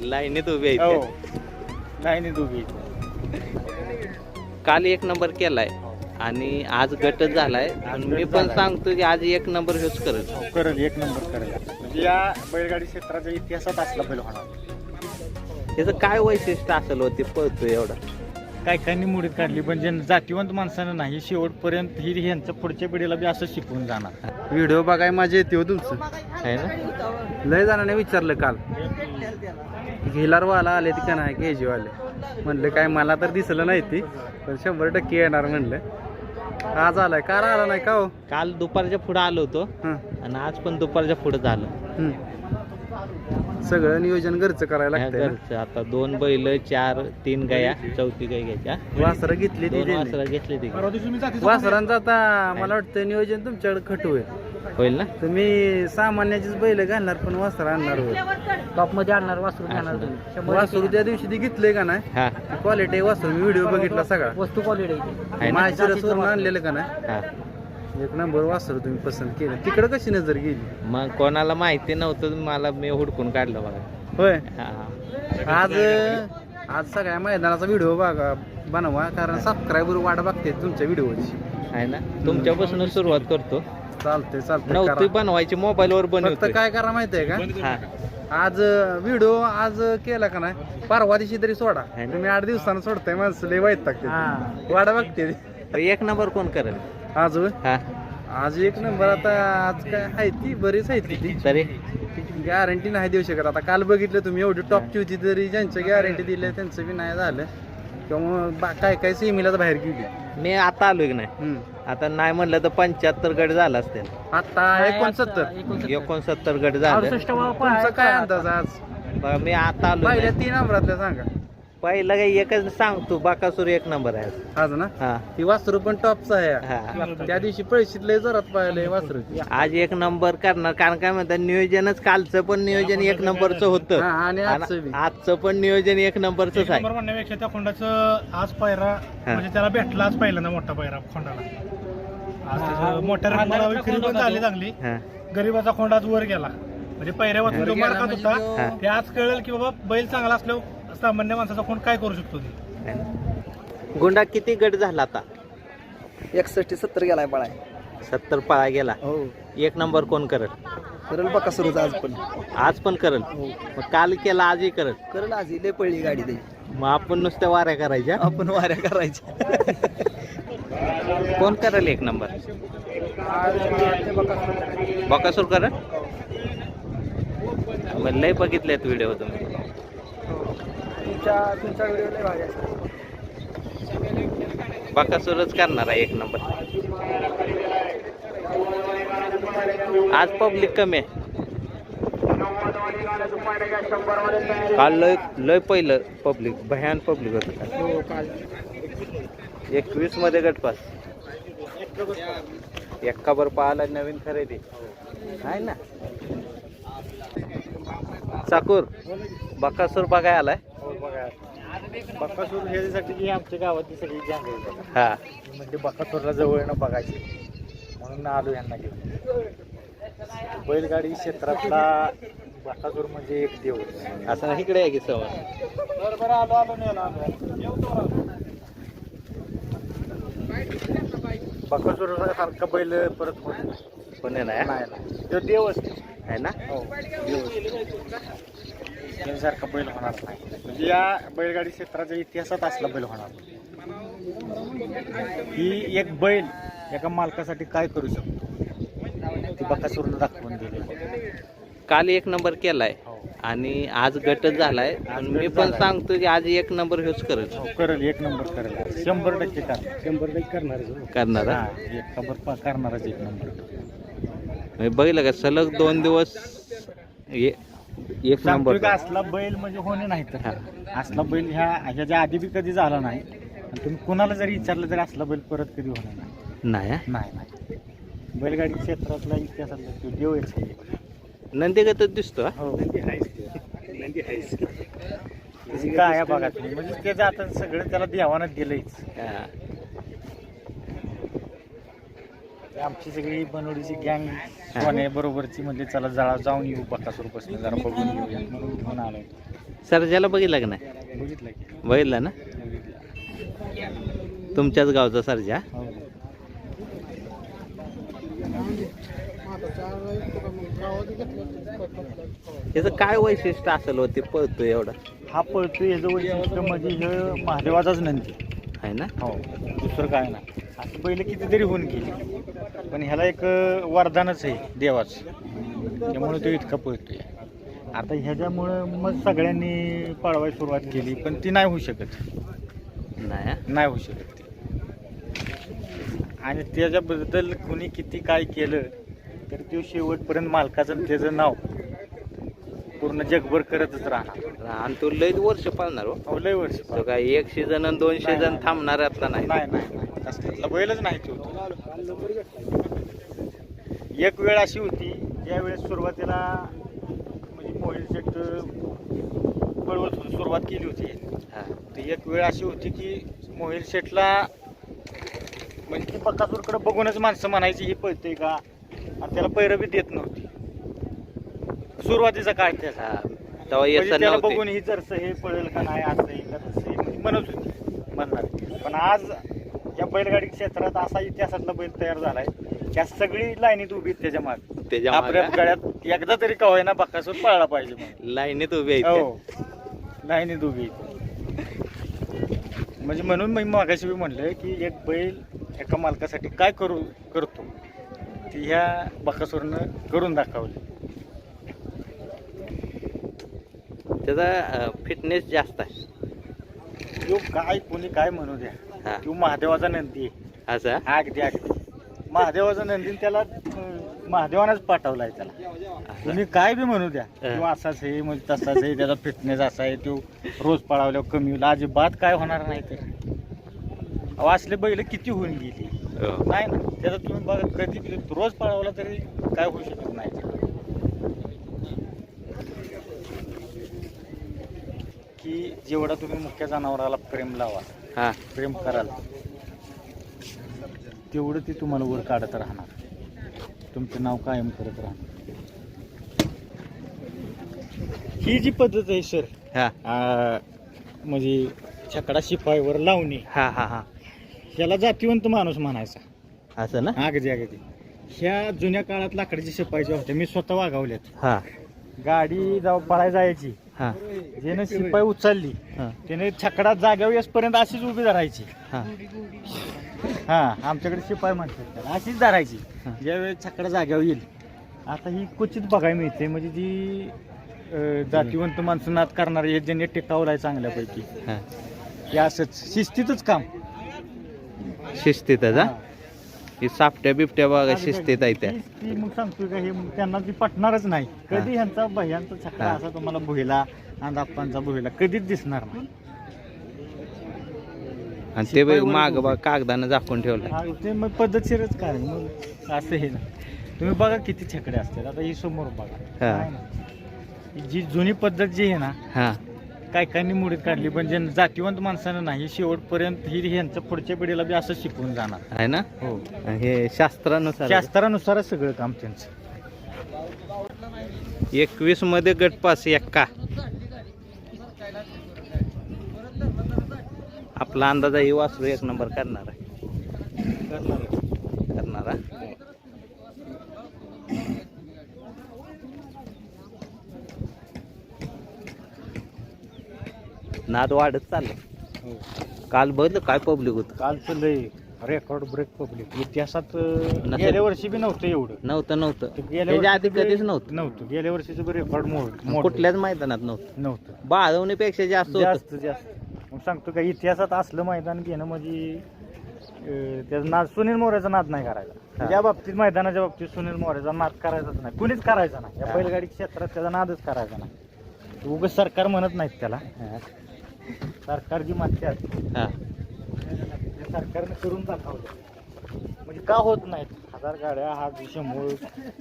लाईनीत उभी हो. आहे नाही दोघी काल एक नंबर केलाय आणि आज गटच झालाय. आणि मी गट पण. सांगतो की आज एक नंबर हेच करत हो, करेल एक नंबर करेल म्हणजे या बैलगाडी क्षेत्राच्या इतिहासात असला बैल होणार. त्याचं काय वैशिष्ट्य असेल होते पळतो एवढा? काय काहींनी मुडीत काढली पण जे जातीवंत माणसानं नाही शेवटपर्यंत ही ह्यांच्या पुढच्या पिढीला बी असं शिकवून जाणार. व्हिडिओ बघाय माझे येते हो तुमचं. आहे ना? लय जणांनी विचारलं काल. घेलारवाला आले ती का नाही के वाले म्हणलं काय मला तर दिसलं नाही ती पण शंभर टक्के येणार म्हणलं. आज आलाय. का आला नाही का हो? काल दुपारच्या पुढे आलो होतो. हं, आणि आज पण दुपारच्या पुढे झालं. सगळं नियोजन घरचं करायला. घरचं. आता दोन बैल चार तीन गाया चौथी गाय घ्यायच्या. वासरं घेतली ती. वासरा घेतले ते. वासरांचं आता मला वाटतं नियोजन तुमच्याकडे खटू आहे. होईल ना? तुम्ही सामान्याचीच बैल घालणार पण वासर आणणार होय. टॉपमध्ये आणणार वासरू आणणार तुम्ही. शंभर वासरू त्या दिवशी ती घेतलंय का नाही? हा. क्वालिटी वासरू. मी व्हिडिओ बघितला सगळा. वस्तू क्वालिटी आहे ना? रसवरून आणलेलं का नाही? हा. एक नंबर वासरू तुम्ही पसंत केलं. तिकडं कशी नजर गेली? मग कोणाला माहिती नव्हतं मला मी हुडकून काढलं बघा. होय? हा. आज आज सगळ्या मैदानाचा व्हिडिओ बघा बनवा कारण सबस्क्रायबर वाट बघते तुमच्या व्हिडिओची. आहे ना? तुमच्यापासून सुरुवात करतो. चालते चालते नव्हती बनवायची मोबाईल वर फक्त बनवतो काय करा माहितीये का? हा आज व्हिडिओ आज केला का नाही? परवा दिवशी तरी सोडा. है ना? तुम्ही आठ दिवसानं सोडताय माणसं लय वाईट हा. टाकते वाट बघते. एक नंबर कोण करेल? आज? होय? हा. आज एक नंबर आता आज काय आहे ती बरीच आहे ती तरी? गॅरंटी नाही देऊ शकत. आता काल बघितलं तुम्ही एवढी टॉपची होती तरी ज्यांचं गॅरंटी दिली त्यांचं बी नाही झालं. किंवा बा- काय काय सेमीलाच बाहेर गेली. मी आता आलोय की नाही. आता नाही म्हणलं तर पंच्याहत्तर गट झाला असतील. आता एकोणसत्तर. एकोणसत्तर. गट झालं. तुमचा काय अंदाज आज? बघा, मी आता आलो पहिल्या तीन नंबरातल्या सांगा. पहिला काही एकच सांगतो बाकासूर एक नंबर आहे. आज. ना? हा. ती वासरू पण टॉपचा आहे. हा. त्या दिवशी पैसे लय जोरात पाहिले वासरू आज एक नंबर करणार कारण काय म्हणतात नियोजनच कालचं पण नियोजन एक नंबरचं होतं. हा, आणि आजचं आणि बी. आजचं पण नियोजन एक नंबरच आहे. नंबर म्हणण्यापेक्षा त्या खोंडाचं आज पायरा म्हणजे त्याला भेटला आज पहिल्यांदा मोठा पायरा खोंडाला. आज त्याचं मोठ्या रकमेला विक्री पण झाली चांगली. हा. गरीबाचा खोंड आज वर गेला. म्हणजे पहिऱ्या वाचून जो हा. होता. ते आज कळेल की बाबा बैल चांगला असल्यावर सामान्य माणसाचा खोंड काय करू शकतो ते? गुंडा किती गट झाला आता? एकसष्ट सत्तर गेलाय पळाय सत्तर पाळा गेला. हो. एक नंबर कोण करल? करेल बघा सुरूच आज पण. आज पण करल? मग काल केला आजही करल? करेल आज लय पळली गाडी त्याची मग आपण नुसत्या वाऱ्या करायच्या? आपण वाऱ्या करायच्या. कोण करल एक नंबर? बकासूर करल? मग लय बघितलेत व्हिडिओ तुम्ही. तुमच्या तुमचा व्हिडिओ लय भारी असतो. बकासूरच करणार आहे एक नंबर. आज पब्लिक कमी आहे. काल लय लय पहिलं पब्लिक भयान पब्लिक होतं काल. हो एकवीसमध्ये गटपास एक्का बर पाहायला नवीन खरेदी. आहे ना. चाकूर बकासूर बघाय आलाय. बकासूर ह्याच्यासाठी की आमच्या गावातली सगळी जांग हा. म्हणजे बकासूरला जवळनं बघायचे. म्हणून आलो यांना घेऊन. बैलगाडी क्षेत्रातला बकासूर म्हणजे एक देव. असं इकडे आहे की सवय बरं बरं आलो आलो नाही आलो. बकासूर सारखा बैल परत होत नाही. कोणी नाही नाही ना तो देवच आहे. ना? हो. सारखा बैल होणार नाही. म्हणजे या बैलगाडी क्षेत्राच्या इतिहासात असला बैल होणार ही एक बैल एका मालकासाठी काय करू शकतो? ती बकासूरनं दाखवून दिले. काल एक नंबर केलाय हो. आणि आज गटच झालाय. आणि मी पण सांगतो की आज एक नंबर हेच करेल. हो, करेल. एक नंबर करेल. शंभर टक्के करणार शंभर टक्के करणार करणार एक नंबर पा- करणारच एक नंबर. बघितलं का? सलग दोन दिवस एक सांगतोय नंबर का असला बैल म्हणजे होणे नाही तर. असला बैल ह्या ह्याच्या आधी बी कधी झाला नाही आणि तुम्ही कुणाला जरी विचारलं तरी असला बैल परत कधी होणार नाही नाही हा? नाही नाही बैलगाडी क्षेत्रातला इतिहासातला तो देव आहे. नंदीगतच दिसतो हा? हो त्याची काय बघा तुम्ही म्हणजे त्याचं आता सगळं त्याला देवानं दिलंच हा. की आमची सगळी बनवडीची गँग कोण्या बरोबरची म्हणजे चला जरा जाऊन येऊ बकासूर बसलं जरा बघून येऊया म्हणून घेऊन आलोय. सर्जाला बघितला का नाही? बघितलं की. बघितला ना? तुमच्याच गावचा सर्जा हो. त्याचं काय वैशिष्ट्य असेल होते पळतो एवढा? हा पळतो याचं वैशिष्ट्य म्हणजे हे महादेवाचाच नंदी. आहे ना? हो दुसरं काय नाही. असं पहिले कितीतरी होऊन गेली. पण ह्याला एक वरदानच आहे देवाच. त्यामुळे तो इतका पळतोय. आता ह्याच्यामुळं मग सगळ्यांनी पळवायला सुरुवात केली पण ती नाही होऊ शकत. नाही? नाही होऊ शकत ती. आणि त्याच्याबद्दल कुणी किती काय केलं तर तो शेवटपर्यंत मालकाचं आणि त्याचं नाव पूर्ण जगभर करतच राहणार. आणि तो लय वर्ष पाळणार हो. लय वर्ष तो काय एक सीझन आणि दोन सीझन थांबणार आता नाही नाही नाही. तसला बैलच नाही तो एक वेळ अशी होती ज्या वेळेस सुरुवातीला म्हणजे मोहिल शेट पळवत होती, सुरुवात केली होती. हा. तर एक वेळ अशी होती की मोहिल शेटला म्हणजे ती बकासूरकडे बघूनच माणसं म्हणायची ही पळते का? आणि त्याला पैरं बी देत नव्हती. सुरुवातीचा काळ हा. म्हणजे त्याला बघून ही जरसं हे पळेल का नाही असं का तसं आहे म्हणजे म्हणत होती. म्हणणार. पण आज या बैलगाडी क्षेत्रात असा इतिहासातला बैल तयार झालाय. त्या सगळी लाईनीत उभी आहेत त्याच्यामागे. त्याच्या आपल्या मागं गळ्यात एकदा तरी का होईना बकासूर पळला पाहिजे म्हणून. लाईनीत उभे आहेत हो. लाईनीत उभी आहेत. म्हणजे म्हणून मी मागाशी बी म्हणलं की एक बैल एका मालकासाठी काय करू करतो ती ह्या बकासूरनं करून दाखवली. त्याचा फिटनेस जास्त आहे. काय कोणी काय म्हणू द्या. हा. तो महादेवाचा नंदी. आहे असा अगदी अगदी. महादेवाचा नंदी त्याला अं, महादेवानंच पाठवलाय त्याला. तुम्ही काय बी म्हणू द्या. तो असाच आहे म्हणजे तसाच आहे त्याचा फिटनेस असा आहे तो रोज पळावल्यावर कमी होईल. अजिबात काय होणार नाही तर. अहो, असले बैल किती होऊन गेली. हो. नाही ना. त्याचा तुम्ही बघा कधी बी रोज पळावला तरी काय होऊ शकत नाही. की जेवढा तुम्ही मुख्य जनावराला प्रेम लावा हा. प्रेम कराल तेवढं ते तुम्हाला वर काढत राहणार. तुमचं नाव कायम करत राहणार. ही जी पद्धत आहे सर हा. म्हणजे छकडा शिपाईवर लावणे. हा हा हा. ह्याला जातीवंत माणूस म्हणायचा. असं ना? अगदी अगदी ह्या जुन्या काळात लाकडाची शिपाई ज्या होत्या मी स्वतः वागवल्यात. हा. गाडी जाऊ पळायला जायची. हा. ज्यानं शिपाई उचलली हा. त्याने छकडा जाग्यावर येसपर्यंत अशीच उभी धरायची. हा. हा आमच्याकडे शिपाई म्हणतात त्याला अशीच धरायची. हा. ज्यावेळेस छकडा जाग्यावर येईल. आता ही क्वचित बघायला मिळते म्हणजे जी अं, जातीवंत माणसं नाद करणारे आहेत, ज्यांनी टिकावलं आहे चांगल्यापैकी हा. हे असंच शिस्तीतच काम. शिस्तीतच हा? हा. ही सापट्या बिपट्या बघा शिस्तीत आहे त्या ती- ती मग सांगतोय का हे मग त्यांना ती पटणारच नाही कधी ह्यांचा भयांचा छकडा हा. असा तुम्हाला भुईला आणि आप्पांचा भुईला कधीच दिसणार नाही आणि ते वर माग. बघा कागदानं झाकून ठेवलं हा, ते मग पद्धतशीरच काय मग असं हे ना तुम्ही बघा किती छकडे असतात आता ही समोर बघा हा. काय ना. ही जी जुनी पद्धत जी आहे ना हा काय कायनी मुडीत काढली पण जे जातीवंत माणसानं नाही शेवटपर्यंत ही ह्यांचं पुढच्या पिढीला बी असं शिकवून जाणार. आहे ना? हो. हे शास्त्रानुसार? शास्त्रानुसारच सगळं काम त्यांचं. एकवीसमध्ये गटपास एक्का. आपला अंदाज आहे वासरू एक नंबर करणार आहे करणार हा? नाद वाढत चाललं काल बघितलं काय पब्लिक होत? कालचं लय रेकॉर्ड ब्रेक पब्लिक इतिहासात अं, नसेल. गेल्या वर्षी बी नव्हतं एवढं. नव्हतं नव्हतं. ते गेल्या त्याच्या आधी वर्षी कधीच नव्हतं. नव्हतं. गेल्या वर्षीचं बी रेकॉर्ड मोड कुठल्याच मैदानात नव्हतं. नव्हतं. बाळवणीपेक्षा जास्त होतं. जास्त जास्त. मग सांगतो का इतिहासात असलं मैदान घेणं म्हणजे अं, त्याचा नाद सुनील मोऱ्याचा नाद नाही करायचा. या बाबतीत मैदानाच्या बाबतीत सुनील मोऱ्याचा नाद करायचाच नाही. कुणीच करायचा नाही. या हा. बैलगाडी क्षेत्रात त्याचा नादच करायचा नाही. उगच सरकार म्हणत नाहीत त्याला. हा. सरकार जी म्हणतात हा. ते सरकारने करून दाखवलं. म्हणजे का होत नाहीत? हजार गाड्या हा शंभर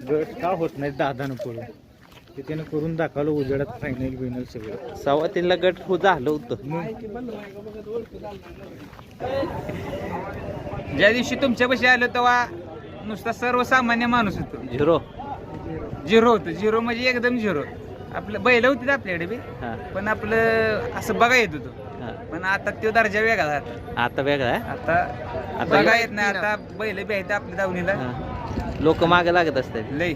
गट का होत नाहीत दादानं पळून ते त्यानं करून दाखवलं उजेडात फायनल बिनल सगळं. सव्वा तीनला गट हो झालं होतं. ज्या दिवशी तुमच्यापाशी आलो तेव्हा नुसता सर्वसामान्य माणूस होतो. झिरो. झिरो होतो. झिरो म्हणजे एकदम झिरो. आपलं बैल होती आपल्याकडे बी. हा. पण आपलं असं बघा येत होतो. पण आता तो दर्जा वेगळा आता आता वेगळा आहे? आता आता बघा येत नाही आता बैल बी आहेत आपल्या दावणीला लोक मागे लागत असतात लय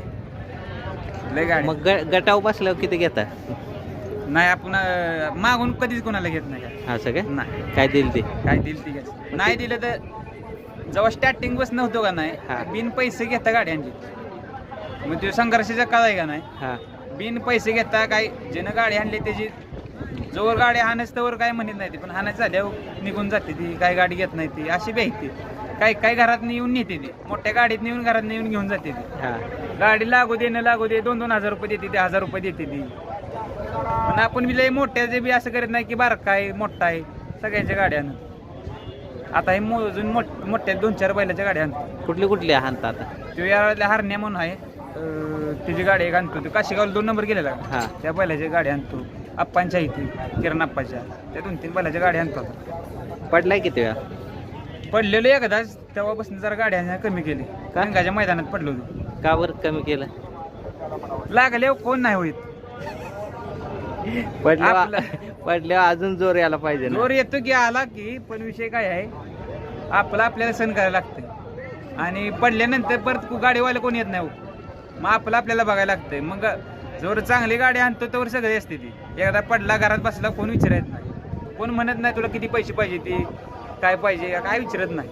लय गाडी. मग ग- गटाव बसल्यावर किती घेता? नाही आपण अं, मागून कधीच कोणाला घेत नाही. का असं काय नाही. काय देईल ते? काय दिल ती नाही दिलं तर जेव्हा स्टार्टिंग बस नव्हतो का नाही हा. बिन पैसे घेता गाड्यांची. मग तो संघर्षाचा काळ आहे का नाही? हा. बिन पैसे घेता काय ज्यानं गाडी आणली त्याची जोवर गाडी हाणच तवर काय म्हणत नाही ती पण हाणायचं झाल्यावर निघून जाते ती काय गाडी घेत नाही ती अशी बी आहे ती. काय काय घरात येऊन नेते ती मोठ्या गाडीत नेऊन घरात नेऊन घेऊन जाते ती. हा. गाडी लागू दे न लागू दे दोन दोन हजार रुपये देते ती हजार रुपये देते ती. पण आपण बी लय मोठ्याचे बी असं करत नाही की बारका आहे मोठा आहे सगळ्यांच्या गाड्यानं आता हे मोजून मोठ मोठ्या दोन चार बैलाच्या गाड्या आणतो कुठली कुठली हाणता आता तो या हरण्या म्हणून आहे तिची गाडी एक आणतो. तो काशीगावला दोन नंबर गेलेला? हा. त्या बैलाची गाडी आणतो. आप्पांच्या इथे किरण आप्पाच्या. त्या दोन तीन बैलाच्या गाडी आणतो आता. पडलाय किती वेळा? पडलेलो एकदाच तेव्हापासून जरा गाड्या कमी केली? रंगाच्या मैदानात पडलो होतो. का बरं कमी केलं? लागले कोण नाही होईत. आपलं- पडल्यावर अजून जोर यायला पाहिजे ना. जोर येतो की आला की पण विषय काय आहे? आपला आपल्याला सण करायला लागते आणि पडल्यानंतर परत गाडीवाले कोण येत नाही हो. मग आपलं आपल्याला बघायला लागतंय. मग जोर चांगली गाडी आणतो तर सगळे असते ती. एकदा पडला घरात बसला कोण विचारत नाही. कोण म्हणत नाही तुला किती पैसे पाहिजे ती काय पाहिजे काय विचारत नाही.